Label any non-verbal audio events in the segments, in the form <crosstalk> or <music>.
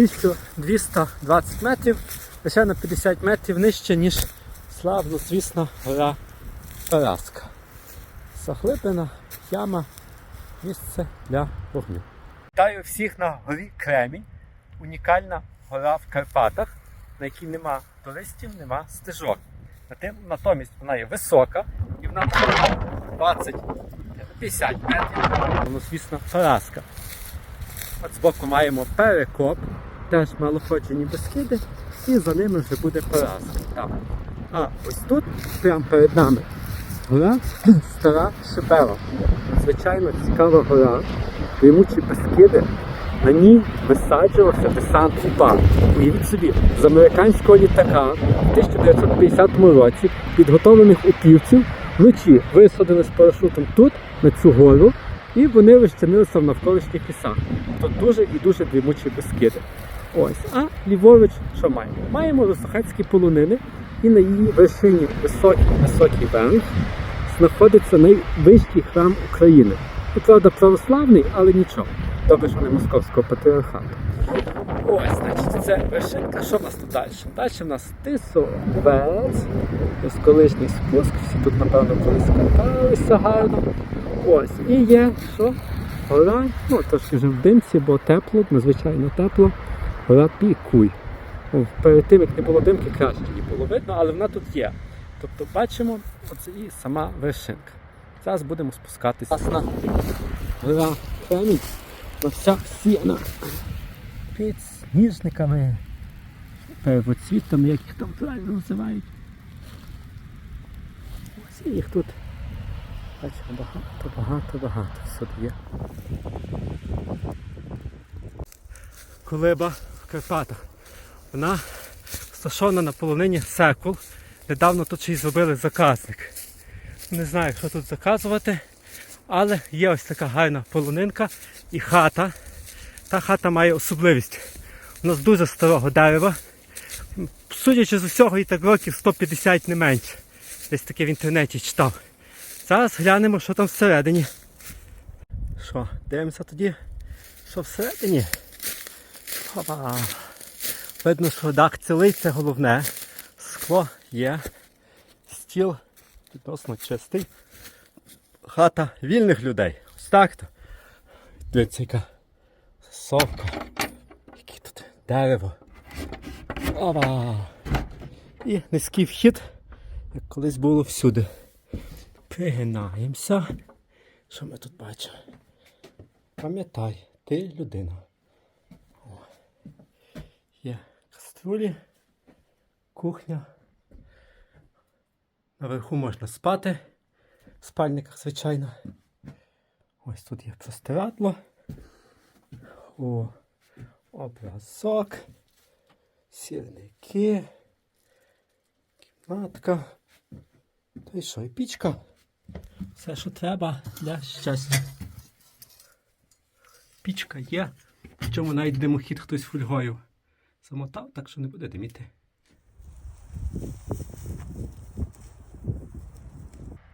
1220 метрів, лише на 50 метрів нижче, ніж славно, звісно, гора Параска. Заглиблена яма, місце для вогню. Вітаю всіх на горі Кремінь. Унікальна гора в Карпатах, на якій нема туристів, нема стежок. Натомість вона є висока і вона 20-50 метрів. Воно, звісно, Параска. От збоку маємо перекоп, теж малоходжені безкиди, і за ними вже буде Параска. Там. А ось тут, прямо перед нами, гора <clears throat> Стара Шипела. Звичайно, цікава гора, приймучі безкиди. На ній висаджувався десант УПА. Уявіть собі, з американського літака в 1950 році підготовлених упівців вночі висадили з парашутом тут, на цю гору, і вони розчинилися в навколишніх лісах. Тут дуже і дуже дрімучі безкиди. Ось, а ліворуч що маємо? Маємо росохацькі полонини, і на її вершині високий високий верх знаходиться найвищий храм України. Ну, правда, православний, але нічого. Добре, що не московського патріархату. Ось, значить, це вершинка. Що в нас тут далі? Далі в нас Тисовець, розколишній спуск. Всі тут, напевно, колись каталися гарно. Ось. І є що? Гора, ну трошки вже в димці, бо тепло, надзвичайно тепло. Гора Пікуй. О, Перед тим, як не було димки, краще її було видно, але вона тут є. Тобто бачимо, оце і сама вершинка. Зараз будемо спускатися. Власна гора Кремінь, вся сіяна під сніжниками, первоцвітами, як їх там правильно називають. Ось їх тут бачимо багато, багато, багато всюди є. Колиба Карпатах. Вона розташована на полонині Секул. Недавно тут ще й зробили заказник. Не знаю, що тут заказувати, але є ось така гарна полонинка і хата. Та хата має особливість. Вона з дуже старого дерева. Судячи з усього, і так років 150 не менше. Десь таке в інтернеті читав. Зараз глянемо, що там всередині. Що, дивимося тоді, що всередині. Опа. Видно, що дах цілий, це головне. Скло є. Стіл відносно чистий. Хата вільних людей. Ось так то. Дивіться, яка совка. Яке тут дерево. Опа. І низький вхід, як колись було всюди. Пригинаємося. Що ми тут бачимо? Пам'ятай, ти людина. Є каструлі, кухня. Наверху можна спати. В спальниках, звичайно. Ось тут є простирадло. О, образок. Сірники. Кімнатка. Та й що, і пічка. Все, що треба для щастя. Пічка є. Причому навіть димохід хтось фольгою замотав, так що не буде диміти.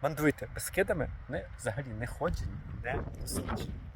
Мандруйте безкидами, вони взагалі не ходжені, не досліджені.